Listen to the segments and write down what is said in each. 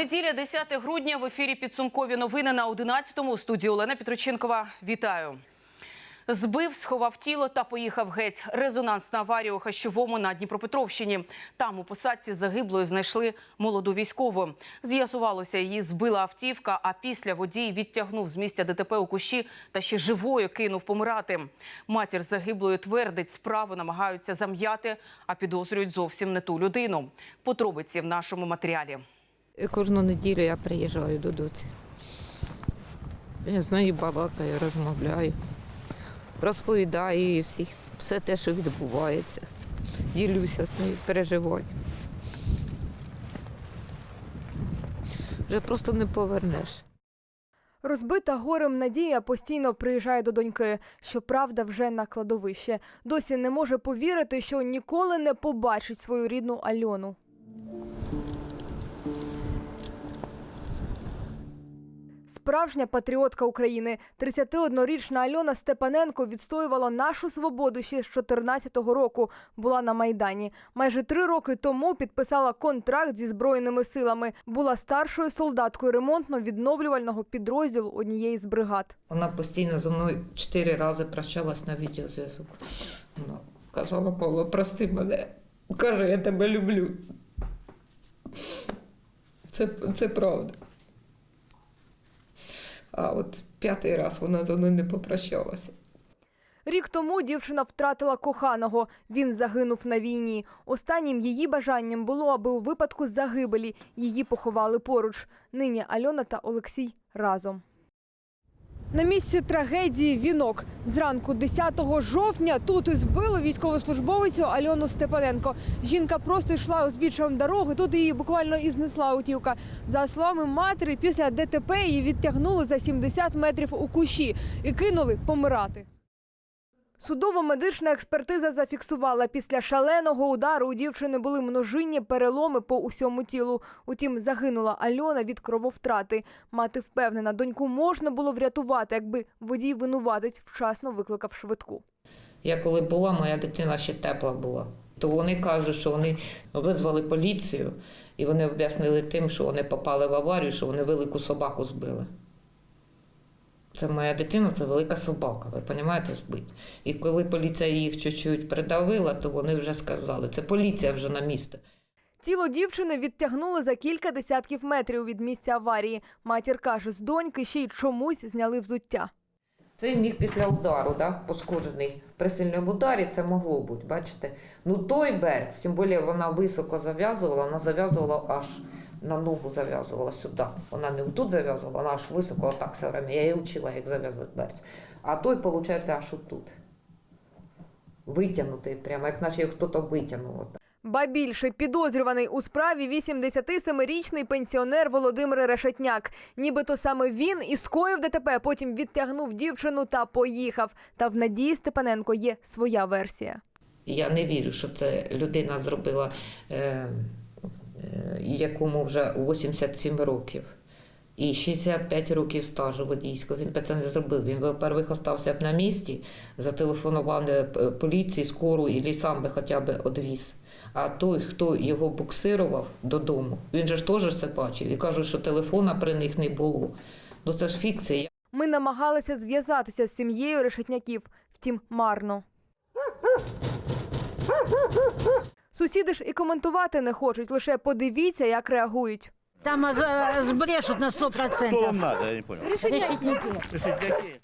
Неділя, 10 грудня. В ефірі підсумкові новини на 11-му. У студії Олена Петроченкова. Вітаю. Збив, сховав тіло та поїхав геть. Резонансна аварія у Хащовому на Дніпропетровщині. Там у посадці загиблої знайшли молоду військову. З'ясувалося, її збила автівка, а після водій відтягнув з місця ДТП у кущі та ще живою кинув помирати. Матір загиблої твердить, справу намагаються зам'яти, а підозрюють зовсім не ту людину. Подробиці в нашому матеріалі. Кожну неділю я приїжджаю до доці. Я з нею балакаю, розмовляю, розповідаю їй всі, все те, що відбувається. Ділюся з нею переживанням. Вже просто не повернеш. Розбита горем Надія постійно приїжджає до доньки. Щоправда, вже на кладовище. Досі не може повірити, що ніколи не побачить свою рідну Альону. Справжня патріотка України. 31-річна Альона Степаненко відстоювала нашу свободу ще з 14-го року. Була на майдані. Майже три роки тому підписала контракт зі збройними силами. Була старшою солдаткою ремонтно-відновлювального підрозділу однієї з бригад. Вона постійно зі мною чотири рази прощалась на відеозв'язок. Вона казала, Павло, прости мене. Каже, я тебе люблю. Це, це правда. А от п'ятий раз вона за мною не попрощалася. Рік тому дівчина втратила коханого. Він загинув на війні. Останнім її бажанням було, аби у випадку загибелі її поховали поруч. Нині Альона та Олексій разом. На місці трагедії вінок. Зранку 10 жовтня тут і збили військовослужбовицю Альону Степаненко. Жінка просто йшла узбіччям дороги, тут її буквально і знесла утівка. За словами матері, після ДТП її відтягнули за 70 метрів у кущі і кинули помирати. Судово-медична експертиза зафіксувала, після шаленого удару у дівчини були множинні переломи по усьому тілу. Утім, загинула Альона від крововтрати. Мати впевнена, доньку можна було врятувати, якби водій винуватець вчасно викликав швидку. Я коли була, моя дитина ще тепла була. То вони кажуть, що вони визвали поліцію і вони об'яснили тим, що вони попали в аварію, що вони велику собаку збили. Це моя дитина, це велика собака, ви розумієте, збить. І коли поліція їх чуть-чуть придавила, то вони вже сказали, це поліція вже на місце. Тіло дівчини відтягнули за кілька десятків метрів від місця аварії. Матір каже, з доньки ще й чомусь зняли взуття. Це міг після удару, да, пошкоджений при сильному ударі, це могло бути, бачите. Ну той берц, тим більше вона високо зав'язувала, вона зав'язувала аж на ногу зав'язувала сюди. Вона не тут зав'язувала, вона аж високо отак все время. Я її вчила, як зав'язувати берц. А той, виходить, аж отут. Витягнутий, прямо, як наче його хтось витягнув. Ба більше підозрюваний у справі 87-річний пенсіонер Володимир Решетняк. Нібито саме він і скоїв ДТП, потім відтягнув дівчину та поїхав. Та в Надії Степаненко є своя версія. Я не вірю, що це людина зробила, е, якому вже 87 років. І 65 років стажу водійського. Він би це не зробив. Він би перших остався б на місці, зателефонував е, поліції, скору і сам би хоча б одвіз. А той, хто його буксирував додому, він же ж теж це бачив. І кажуть, що телефона при них не було. Ну це ж фікція. Ми намагалися зв'язатися з сім'єю Решетняків, втім марно. Сусіди ж і коментувати не хочуть, лише подивіться, як реагують. Там а, за- сбрешут на сто Что вам надо, я не понял. Решетники. Решетняки?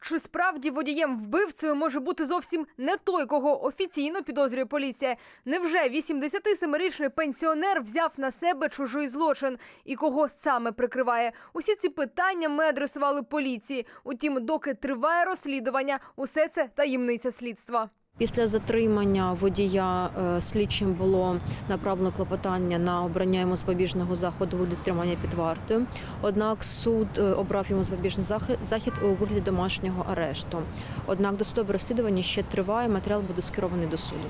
Чи справді водієм вбивцею може бути зовсім не той, кого офіційно підозрює поліція? Невже 87-річний пенсіонер взяв на себе чужий злочин і кого саме прикриває? Усі ці питання ми адресували поліції. Утім, доки триває розслідування, усе це таємниця слідства. Після затримання водія е, слідчим було направлено клопотання на обрання йому запобіжного заходу у вигляді тримання під вартою. Однак суд е, обрав йому запобіжний захід у вигляді домашнього арешту. Однак досудове розслідування ще триває. Матеріал буде скерований до суду.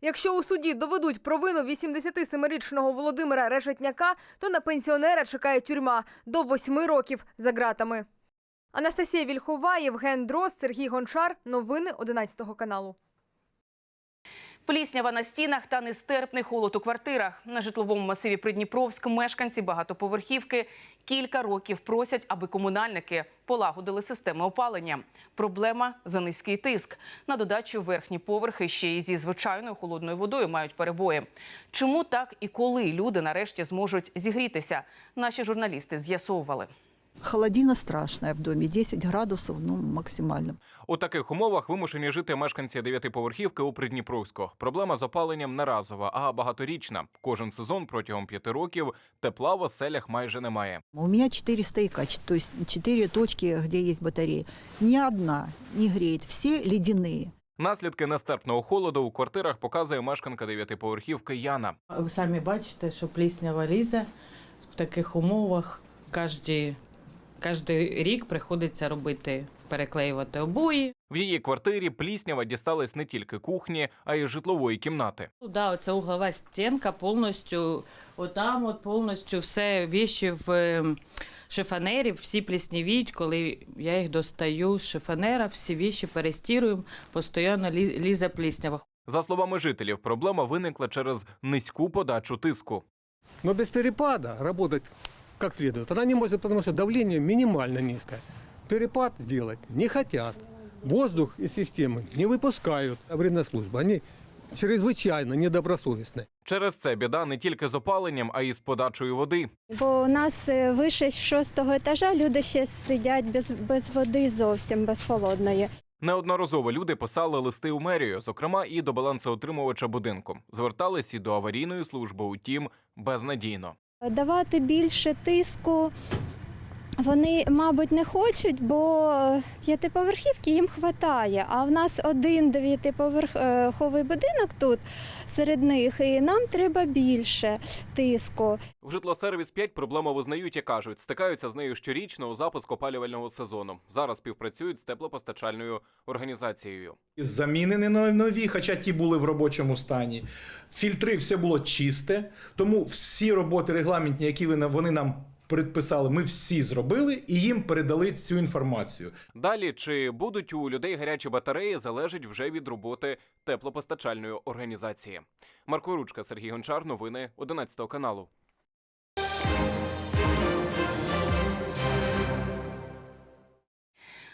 Якщо у суді доведуть провину 87-річного Володимира Решетняка, то на пенсіонера чекає тюрма до 8 років за ґратами. Анастасія Вільхова, Євген Дрозд, Сергій Гончар. Новини 11 каналу. Пліснява на стінах та нестерпний холод у квартирах. На житловому масиві Придніпровськ мешканці багатоповерхівки кілька років просять, аби комунальники полагодили системи опалення. Проблема за низький тиск. На додачу верхні поверхи ще й зі звичайною холодною водою мають перебої. Чому так і коли люди нарешті зможуть зігрітися? Наші журналісти з'ясовували. Холодина страшная в доме, 10 градусов, ну, максимально. У таких умовах вимушені жити мешканці дев'ятиповерхівки у Придніпровську. Проблема з опаленням не разова, а багаторічна. Кожен сезон протягом п'яти років тепла в оселях майже немає. У меня 4 стояка, ч- то есть 4 точки, где есть батареи. Ни одна не греет, все ледяные. Наслідки нестерпного холоду у квартирах показує мешканка дев'ятиповерхівки Яна. Ви самі бачите, що пліснява лізе в таких умовах. Кожний, кожний рік приходиться робити, переклеювати обої. В її квартирі пліснява дісталась не тільки кухні, а й житлової кімнати. Ну, да, оця углова стінка повністю, отам от повністю все віші в ем, шифонері, всі пліснівіть, коли я їх достаю з шифонера, всі віші перестіруємо, постійно лі- лізе пліснява. За словами жителів, проблема виникла через низьку подачу тиску. Но без перепада работать как следует она не может, потому что давление минимально низкое. Перепад сделать не хотят. Воздух из системы не выпускают вредная служба. Они чрезвычайно недобросовестны. Через це біда не тільки з опаленням, а й з подачою води. Бо у нас е, вище шостого етажа люди ще сидять без, без води зовсім, без холодної. Неодноразово люди писали листи у мерію, зокрема і до балансоутримувача будинку. Звертались і до аварійної служби, утім, безнадійно. Давати більше тиску вони, мабуть, не хочуть, бо п'ятиповерхівки їм вистачає. А в нас один дев'ятиповерховий будинок тут серед них, і нам треба більше тиску. В житлосервіс 5 проблему визнають і кажуть, стикаються з нею щорічно у запуск опалювального сезону. Зараз співпрацюють з теплопостачальною організацією. замінені на нові, хоча ті були в робочому стані. Фільтри все було чисте, тому всі роботи регламентні, які ви на- вони нам предписали, ми всі зробили і їм передали цю інформацію. Далі чи будуть у людей гарячі батареї, залежить вже від роботи теплопостачальної організації. Марко Ручка, Сергій Гончар, новини 11 каналу.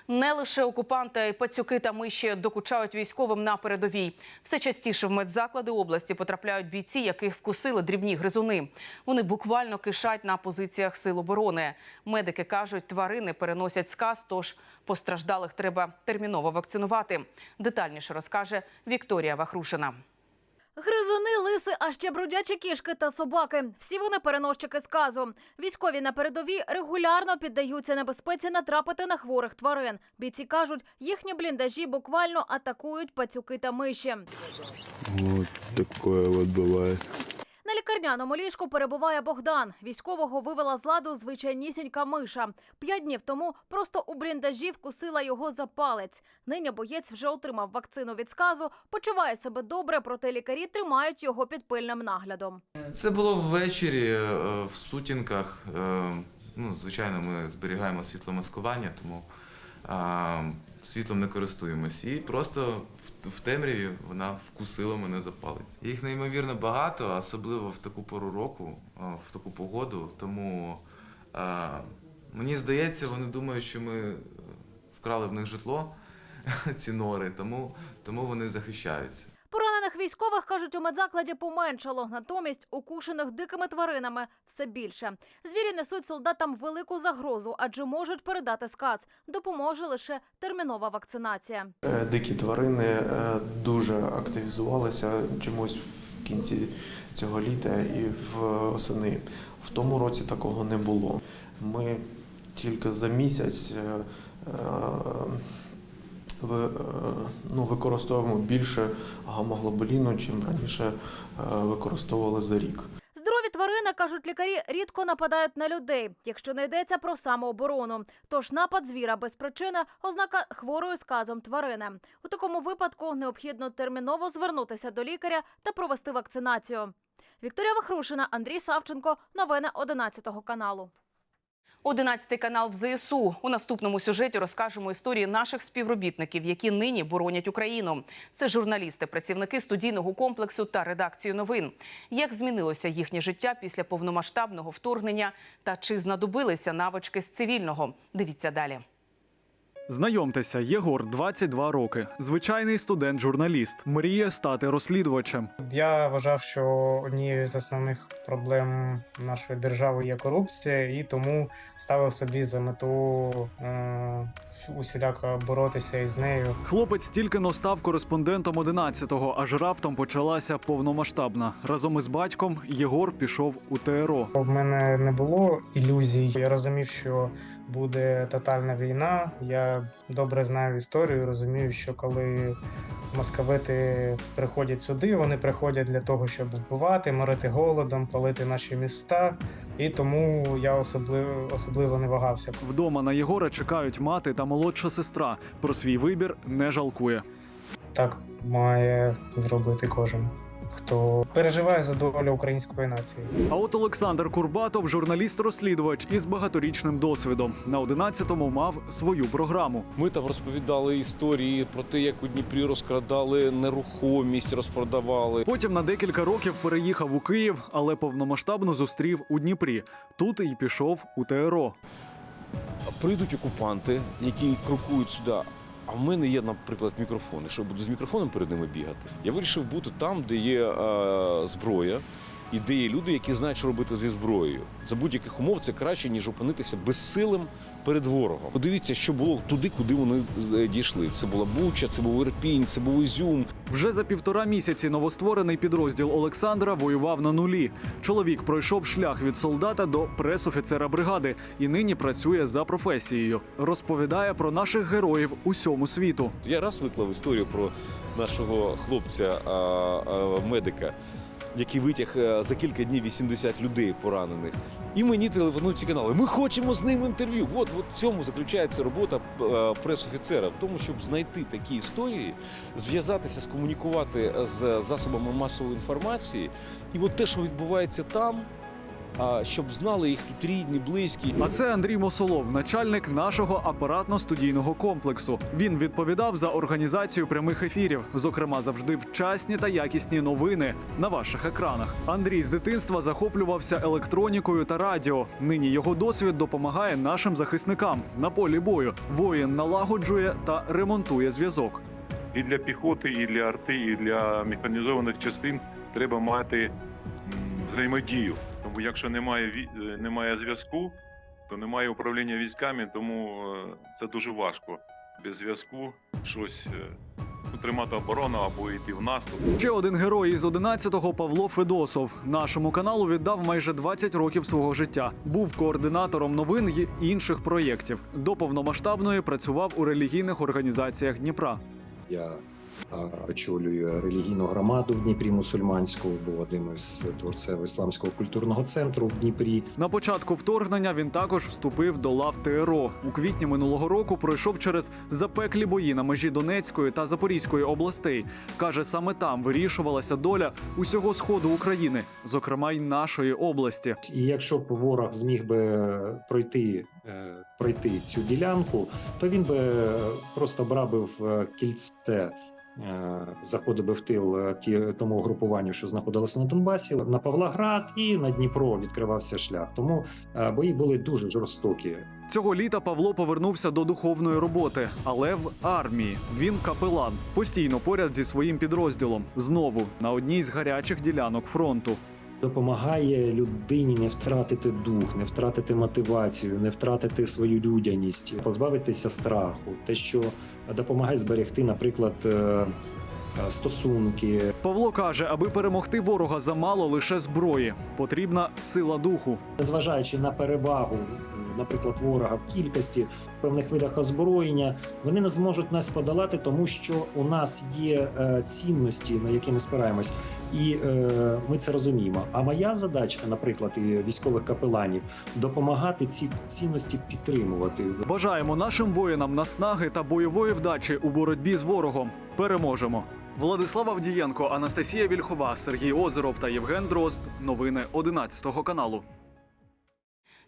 Не лише окупанти, пацюки та миші докучають військовим на передовій. Все частіше в медзаклади області потрапляють бійці, яких вкусили дрібні гризуни. Вони буквально кишать на позиціях сил оборони. Медики кажуть, тварини переносять сказ, тож постраждалих треба терміново вакцинувати. Детальніше розкаже Вікторія Вахрушина. Гризуни, лиси, а ще бродячі кішки та собаки. Всі вони переносчики сказу. Військові на передовій регулярно піддаються небезпеці натрапити на хворих тварин. Бійці кажуть, їхні бліндажі буквально атакують пацюки та миші. Ось таке от бывает. На лікарняному ліжку перебуває Богдан. Військового вивела з ладу звичайнісінька миша. П'ять днів тому просто у бліндажі вкусила його за палець. Нині боєць вже отримав вакцину від сказу, почуває себе добре, проте лікарі тримають його під пильним наглядом. Це було ввечері е, в сутінках. Е, Ну, звичайно, ми зберігаємо світломаскування, тому а, світлом не користуємось. І просто в, темряві вона вкусила мене за палець. Їх неймовірно багато, особливо в таку пору року, в таку погоду. Тому е, мені здається, вони думають, що ми е, вкрали в них житло, ці нори, тому, тому вони захищаються. Поранених військових, кажуть, у медзакладі поменшало. Натомість укушених дикими тваринами все більше. Звірі несуть солдатам велику загрозу, адже можуть передати сказ. Допоможе лише термінова вакцинація. Е, Дикі тварини е, дуже активізувалися чомусь в кінці цього літа і в осени. В тому році такого не було. Ми тільки за місяць е, ну, використовуємо більше гамоглобуліну, чим раніше е, використовували за рік. Здорові тварини, кажуть лікарі, рідко нападають на людей, якщо не йдеться про самооборону. Тож напад звіра без причини – ознака хворої сказом тварини. У такому випадку необхідно терміново звернутися до лікаря та провести вакцинацію. Вікторія Вахрушина, Андрій Савченко. Новини 11 каналу. 11 канал в ЗСУ. У наступному сюжеті розкажемо історії наших співробітників, які нині боронять Україну. Це журналісти, працівники студійного комплексу та редакції новин. Як змінилося їхнє життя після повномасштабного вторгнення та чи знадобилися навички з цивільного? Дивіться далі. Знайомтеся, Єгор 22 роки. Звичайний студент-журналіст. Мріє стати розслідувачем. Я вважав, що однією з основних проблем нашої держави є корупція, і тому ставив собі за мету е, усіляко боротися із нею. Хлопець тільки но став кореспондентом 11-го, аж раптом почалася повномасштабна. Разом із батьком Єгор пішов у ТРО. У мене не було ілюзій. Я розумів, що буде тотальна війна. Я добре знаю історію. Розумію, що коли московити приходять сюди, вони приходять для того, щоб вбивати, морити голодом, палити наші міста. І тому я особливо особливо не вагався. Вдома на Єгора чекають мати та молодша сестра. Про свій вибір не жалкує. Так має зробити кожен, хто переживає за долю української нації. А от Олександр Курбатов, журналіст-розслідувач із багаторічним досвідом. На 11-му мав свою програму. Ми там розповідали історії про те, як у Дніпрі розкрадали нерухомість, розпродавали. Потім на декілька років переїхав у Київ, але повномасштабно зустрів у Дніпрі. Тут і пішов у ТРО. Прийдуть окупанти, які крокують сюди. А в мене є, наприклад, мікрофон. І Що я буду з мікрофоном перед ними бігати? Я вирішив бути там, де є е, зброя, і де є люди, які знають, що робити зі зброєю. За будь-яких умов це краще, ніж опинитися безсилим перед ворогом. Подивіться, що було туди, куди вони е, дійшли. Це була Буча, це був Ірпінь, це був Ізюм. Вже за півтора місяці новостворений підрозділ Олександра воював на нулі. Чоловік пройшов шлях від солдата до пресофіцера бригади і нині працює за професією. Розповідає про наших героїв усьому світу. Я раз виклав історію про нашого хлопця, медика, який витяг е, за кілька днів 80 людей поранених. І мені телефонують ці канали. Ми хочемо з ним інтерв'ю. От, от в цьому заключається робота е, пресофіцера, в тому, щоб знайти такі історії, зв'язатися, скомунікувати з засобами масової інформації. І от те, що відбувається там, щоб знали їх тут рідні, близькі. А це Андрій Мосолов, начальник нашого апаратно-студійного комплексу. Він відповідав за організацію прямих ефірів, зокрема, завжди вчасні та якісні новини на ваших екранах. Андрій з дитинства захоплювався електронікою та радіо. Нині його досвід допомагає нашим захисникам на полі бою. Воїн налагоджує та ремонтує зв'язок. і для піхоти, і для арти, і для механізованих частин треба мати взаємодію. Тому якщо немає е, немає зв'язку, то немає управління військами, тому е, це дуже важко. Без зв'язку щось е, ну, тримати оборону або йти в наступ. Ще один герой із 11-го Павло Федосов. Нашому каналу віддав майже 20 років свого життя. Був координатором новин й інших проєктів. До повномасштабної працював у релігійних організаціях Дніпра. Я а, очолюю релігійну громаду в Дніпрі мусульманську, був одним із творців ісламського культурного центру в Дніпрі. На початку вторгнення він також вступив до лав ТРО. У квітні минулого року пройшов через запеклі бої на межі Донецької та Запорізької областей. Каже, саме там вирішувалася доля усього сходу України, зокрема й нашої області. І якщо б ворог зміг би пройти, е, пройти цю ділянку, то він би просто брав би в кільце. Е, Заходив би в тил е, ті тому групуванню, що знаходилося на Донбасі, на Павлоград і на Дніпро відкривався шлях. Тому е, бої були дуже жорстокі. Цього літа Павло повернувся до духовної роботи, але в армії. Він капелан, постійно поряд зі своїм підрозділом. Знову на одній з гарячих ділянок фронту. Допомагає людині не втратити дух, не втратити мотивацію, не втратити свою людяність, позбавитися страху, те, що допомагає зберегти, наприклад, е, е, стосунки. Павло каже, аби перемогти ворога замало лише зброї. Потрібна сила духу. Незважаючи на перевагу, наприклад, ворога в кількості в певних видах озброєння, вони не зможуть нас подолати, тому що у нас є е, цінності, на які ми спираємось, і е, ми це розуміємо. А моя задача, наприклад, і військових капеланів, допомагати ці цінності підтримувати. Бажаємо нашим воїнам наснаги та бойової вдачі у боротьбі з ворогом. Переможемо. Владислав Авдієнко, Анастасія Вільхова, Сергій Озеров та Євген Дрозд. Новини 11 каналу.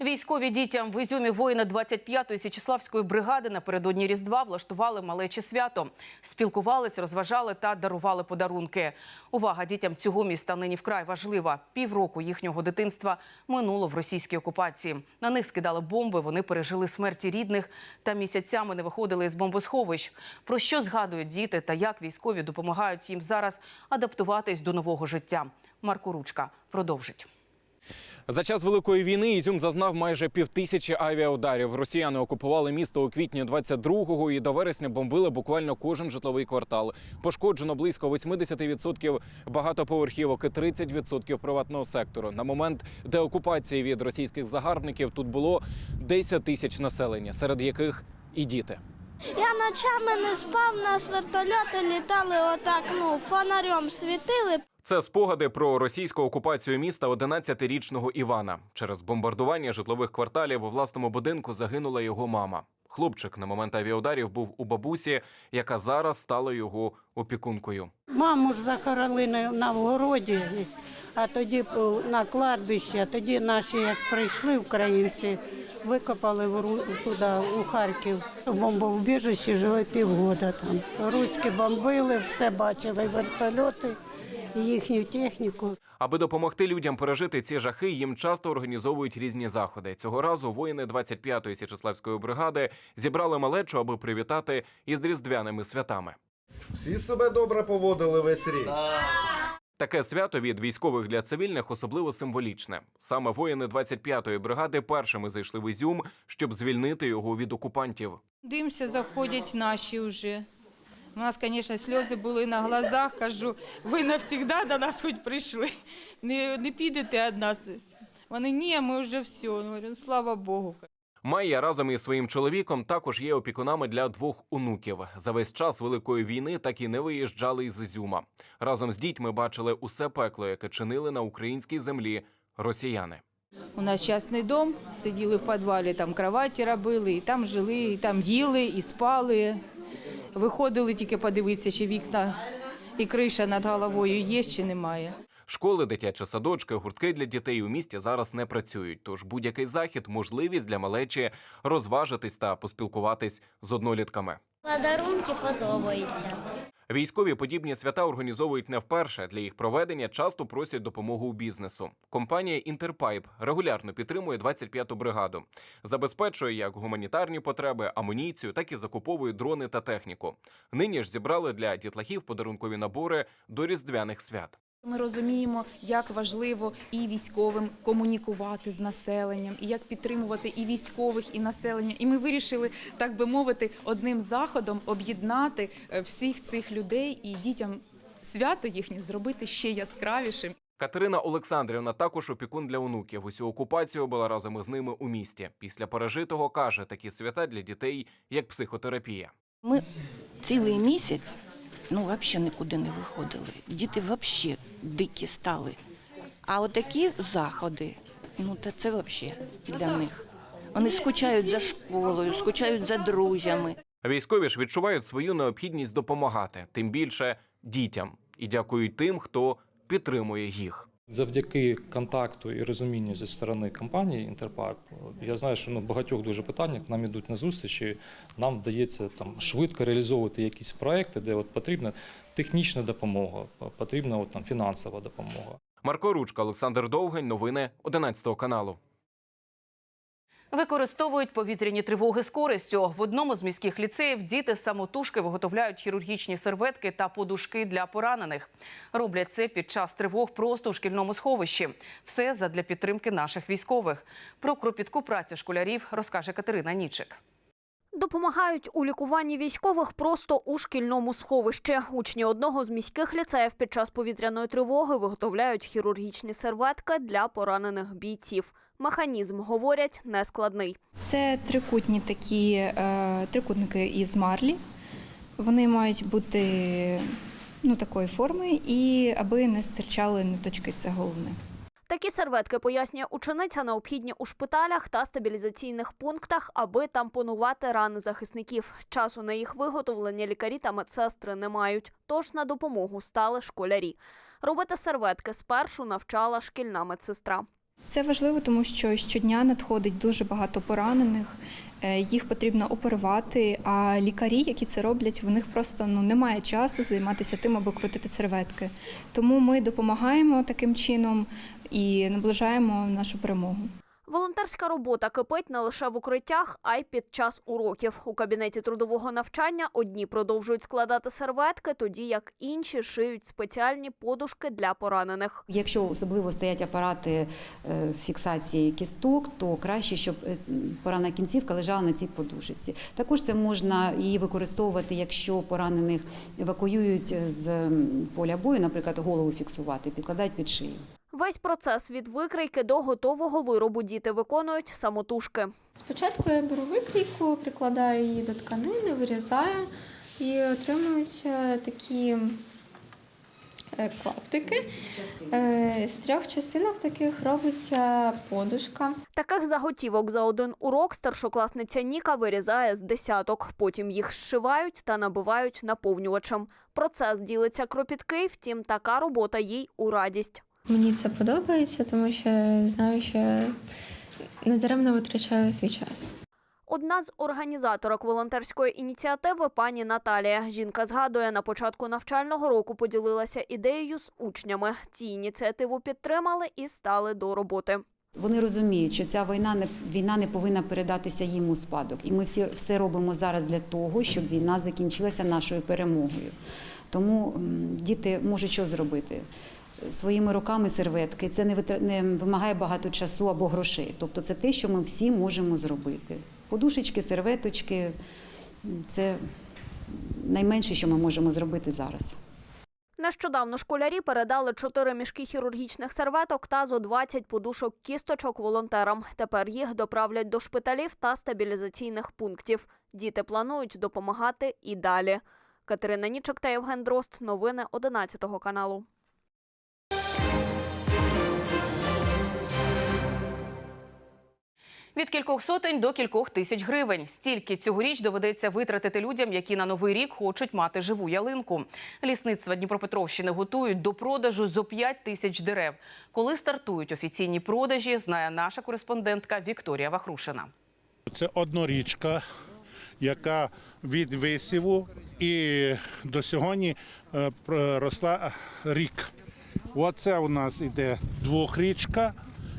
Військові дітям в Ізюмі воїни 25-ї Січеславської бригади напередодні Різдва влаштували малече свято. Спілкувались, розважали та дарували подарунки. Увага дітям цього міста нині вкрай важлива. Півроку їхнього дитинства минуло в російській окупації. На них скидали бомби, вони пережили смерті рідних та місяцями не виходили із бомбосховищ. Про що згадують діти та як військові допомагають їм зараз адаптуватись до нового життя. Марко Ручка продовжить. За час великої війни Ізюм зазнав майже півтисячі авіаударів. Росіяни окупували місто у квітні 22-го і до вересня бомбили буквально кожен житловий квартал. Пошкоджено близько 80% багатоповерхівок і 30% приватного сектору. На момент деокупації від російських загарбників тут було 10 тисяч населення, серед яких і діти. Я ночами не спав, нас вертольоти літали отак, ну, фонарем світили. Це спогади про російську окупацію міста 11-річного Івана. Через бомбардування житлових кварталів у власному будинку загинула його мама. Хлопчик на момент авіаударів був у бабусі, яка зараз стала його опікункою. Маму ж захоронили на, вгороді, а тоді на кладбище, а тоді наші, як прийшли українці, викопали в туди, у Харків. В бомбоубіжищі жили півгода там. Руські бомбили, все бачили, вертольоти, їхню техніку. Аби допомогти людям пережити ці жахи, їм часто організовують різні заходи. Цього разу воїни 25-ї Січеславської бригади зібрали малечу, аби привітати із різдвяними святами. Всі себе добре поводили весь рік. Таке свято від військових для цивільних особливо символічне. Саме воїни 25-ї бригади першими зайшли в Ізюм, щоб звільнити його від окупантів. Дивимося, заходять наші вже. У нас, звісно, сльози були на глазах. Кажу, ви навсігда до нас хоч прийшли. Не, не підете від нас. Вони ні, ми вже все. Говорю, «Ну, слава Богу. Майя разом із своїм чоловіком також є опікунами для двох онуків. За весь час великої війни так і не виїжджали із Ізюма. Разом з дітьми бачили усе пекло, яке чинили на українській землі росіяни. У нас частний дом, сиділи в підвалі, там кроваті робили, і там жили, і там їли, і спали. Виходили тільки подивитися, чи вікна і криша над головою є, чи немає. Школи, дитячі садочки, гуртки для дітей у місті зараз не працюють. Тож будь-який захід можливість для малечі розважитись та поспілкуватись з однолітками. Подарунки подобаються. Військові подібні свята організовують не вперше. Для їх проведення часто просять допомогу у бізнесу. Компанія Інтерпайп регулярно підтримує 25-ту бригаду, забезпечує як гуманітарні потреби, амуніцію, так і закуповує дрони та техніку. Нині ж зібрали для дітлахів подарункові набори до різдвяних свят. Ми розуміємо, як важливо і військовим комунікувати з населенням, і як підтримувати і військових, і населення. І ми вирішили, так би мовити, одним заходом об'єднати е, всіх цих людей і дітям свято їхнє зробити ще яскравішим. Катерина Олександрівна також опікун для онуків. Усю окупацію була разом із ними у місті. Після пережитого каже, такі свята для дітей як психотерапія. Ми цілий місяць ну, взагалі нікуди не виходили. Діти взагалі дикі стали. А отакі заходи, ну та це взагалі для них. Вони скучають за школою, скучають за друзями. Військові ж відчувають свою необхідність допомагати, тим більше дітям, і дякують тим, хто підтримує їх. Завдяки контакту і розумінню зі сторони компанії Інтерпарк я знаю, що ну, багатьох дуже питаннях нам ідуть на зустрічі. Нам вдається там швидко реалізовувати якісь проекти, де от потрібна технічна допомога, потрібна от, там фінансова допомога. Марко Ручка, Олександр Довгань. Новини 11 каналу. Використовують повітряні тривоги з користю. В одному з міських ліцеїв діти самотужки виготовляють хірургічні серветки та подушки для поранених. Роблять це під час тривог просто у шкільному сховищі. Все задля підтримки наших військових. Про кропітку працю школярів розкаже Катерина Нічик. Допомагають у лікуванні військових просто у шкільному сховищі. Учні одного з міських ліцеїв під час повітряної тривоги виготовляють хірургічні серветки для поранених бійців. Механізм, говорять, нескладний. Це трикутні такі е, трикутники із марлі. Вони мають бути ну, такої форми, і аби не стирчали ниточки, це головне. Такі серветки, пояснює учениця, необхідні у шпиталях та стабілізаційних пунктах, аби тампонувати рани захисників. Часу на їх виготовлення лікарі та медсестри не мають, тож на допомогу стали школярі. Робити серветки спершу навчала шкільна медсестра. Це важливо, тому що щодня надходить дуже багато поранених. е, Їх потрібно оперувати, а лікарі, які це роблять, в них просто ну немає часу займатися тим, аби крутити серветки. Тому ми допомагаємо таким чином і наближаємо нашу перемогу. Волонтерська робота кипить не лише в укриттях, а й під час уроків. У кабінеті трудового навчання одні продовжують складати серветки, тоді як інші шиють спеціальні подушки для поранених. Якщо особливо стоять апарати е, фіксації кісток, то краще, щоб е, поранена кінцівка лежала на цій подушці. Також це можна її використовувати, якщо поранених евакуюють з поля бою, наприклад, голову фіксувати, підкладають під шию. Весь процес від викрійки до готового виробу діти виконують самотужки. Спочатку я беру викрійку, прикладаю її до тканини, вирізаю і отримуються такі е, клаптики. Е, З трьох частинок таких робиться подушка. Таких заготівок за один урок старшокласниця Ніка вирізає з десяток. Потім їх зшивають та набивають наповнювачем. Процес ділиться кропіткий, втім, така робота їй у радість. Мені це подобається, тому що знаю, що не даремно витрачаю свій час. Одна з організаторок волонтерської ініціативи пані Наталія. Жінка згадує, на початку навчального року поділилася ідеєю з учнями. Ті ініціативу підтримали і стали до роботи. Вони розуміють, що ця війна не війна не повинна передатися їм у спадок, і ми всі все робимо зараз для того, щоб війна закінчилася нашою перемогою. Тому діти можуть що зробити. Своїми руками серветки це не не вимагає багато часу або грошей. Тобто це те, що ми всі можемо зробити. Подушечки, серветочки це найменше, що ми можемо зробити зараз. Нещодавно школярі передали чотири мішки хірургічних серветок та зо 20 подушок кісточок волонтерам. Тепер їх доправлять до шпиталів та стабілізаційних пунктів. Діти планують допомагати і далі. Катерина Нічок та Євген Дрозд. Новини 11 каналу. Від кількох сотень до кількох тисяч гривень. Стільки цьогоріч доведеться витратити людям, які на новий рік хочуть мати живу ялинку. Лісництва Дніпропетровщини готують до продажу зо 5 тисяч дерев. Коли стартують офіційні продажі, знає наша кореспондентка Вікторія Вахрушина. Це однорічка, яка від висіву і до сьогодні е, проросла рік. Оце у нас іде двохрічка,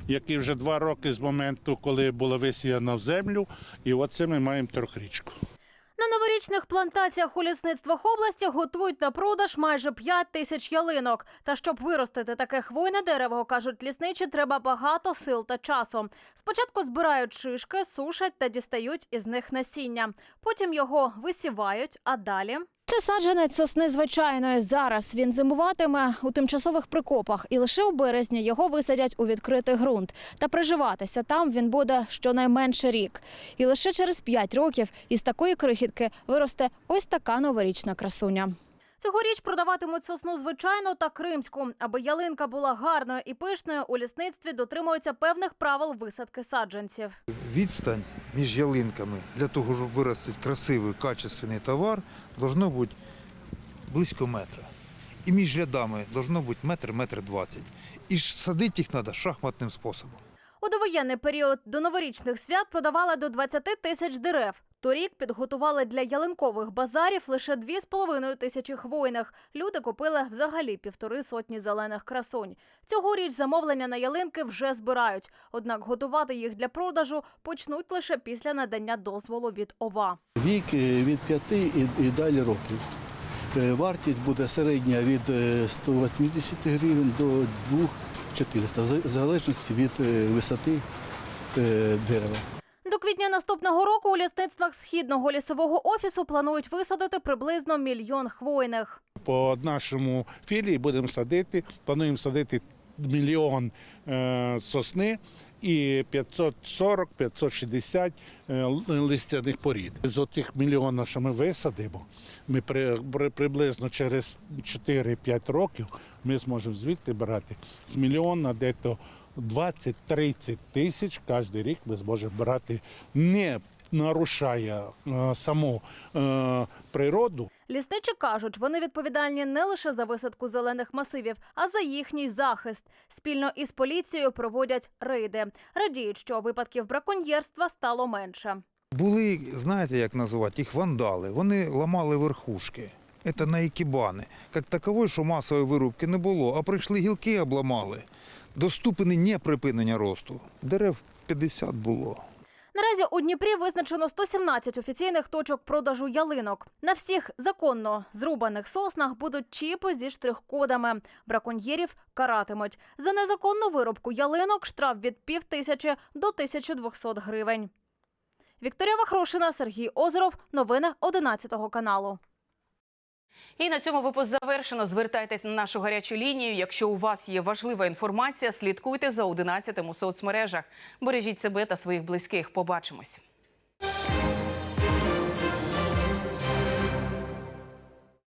який вже два роки з моменту, коли була висіяна в землю. І оце ми маємо трьохрічку. На новорічних плантаціях у лісництвах області готують на продаж майже 5 тисяч ялинок. Та щоб виростити таке хвойне дерево, кажуть лісничі, треба багато сил та часу. Спочатку збирають шишки, сушать та дістають із них насіння. Потім його висівають, а далі. Це саджанець сосни звичайної. Зараз він зимуватиме у тимчасових прикопах, і лише у березні його висадять у відкритий ґрунт. Та приживатися там він буде щонайменше рік. І лише через 5 років із такої крихітки виросте ось така новорічна красуня. Цьогоріч продаватимуть сосну звичайну та кримську. Аби ялинка була гарною і пишною, у лісництві дотримуються певних правил висадки саджанців. Відстань між ялинками для того, щоб виростити красивий, качественний товар, должно бути близько метра. І між рядами должно бути метр, метр двадцять. І садити їх треба шахматним способом. У довоєнний період до новорічних свят продавали до 20 тисяч дерев. Торік підготували для ялинкових базарів лише 2,5 тисячі хвойних. Люди купили взагалі півтори сотні зелених красунь. Цьогоріч замовлення на ялинки вже збирають. Однак готувати їх для продажу почнуть лише після надання дозволу від ОВА. Вік е, від 5 і, далі років. Е, Вартість буде середня від е, 180 гривень до 2400, в за- залежності від е, висоти е, дерева. Квітня наступного року у лісництвах східного лісового офісу планують висадити приблизно мільйон хвойних. По нашому філії будемо садити, плануємо садити мільйон е, сосни і 540-560 е, листяних порід. З отих мільйона, що ми висадимо, ми при, при- приблизно через 4-5 років ми зможемо звідти брати з мільйона дето 20-30 тисяч кожен рік ми зможемо брати не нарушає е, саму е, природу. Лісничі кажуть, вони відповідальні не лише за висадку зелених масивів, а за їхній захист. Спільно із поліцією проводять рейди. Радіють, що випадків браконьєрства стало менше. Були, знаєте, як називати, їх вандали. Вони ламали верхушки. Це на екібани. Як такової, що масової вирубки не було, а прийшли гілки обламали. До ступені неприпинення росту. Дерев 50 було. Наразі у Дніпрі визначено 117 офіційних точок продажу ялинок. На всіх законно зрубаних соснах будуть чіпи зі штрих-кодами. Браконьєрів каратимуть. За незаконну вирубку ялинок штраф від півтисячі до 1200 гривень. Вікторія Вахрушина, Сергій Озеров. Новини 11 каналу. І на цьому випуск завершено. Звертайтесь на нашу гарячу лінію. Якщо у вас є важлива інформація, слідкуйте за 11 у соцмережах. Бережіть себе та своїх близьких. Побачимось.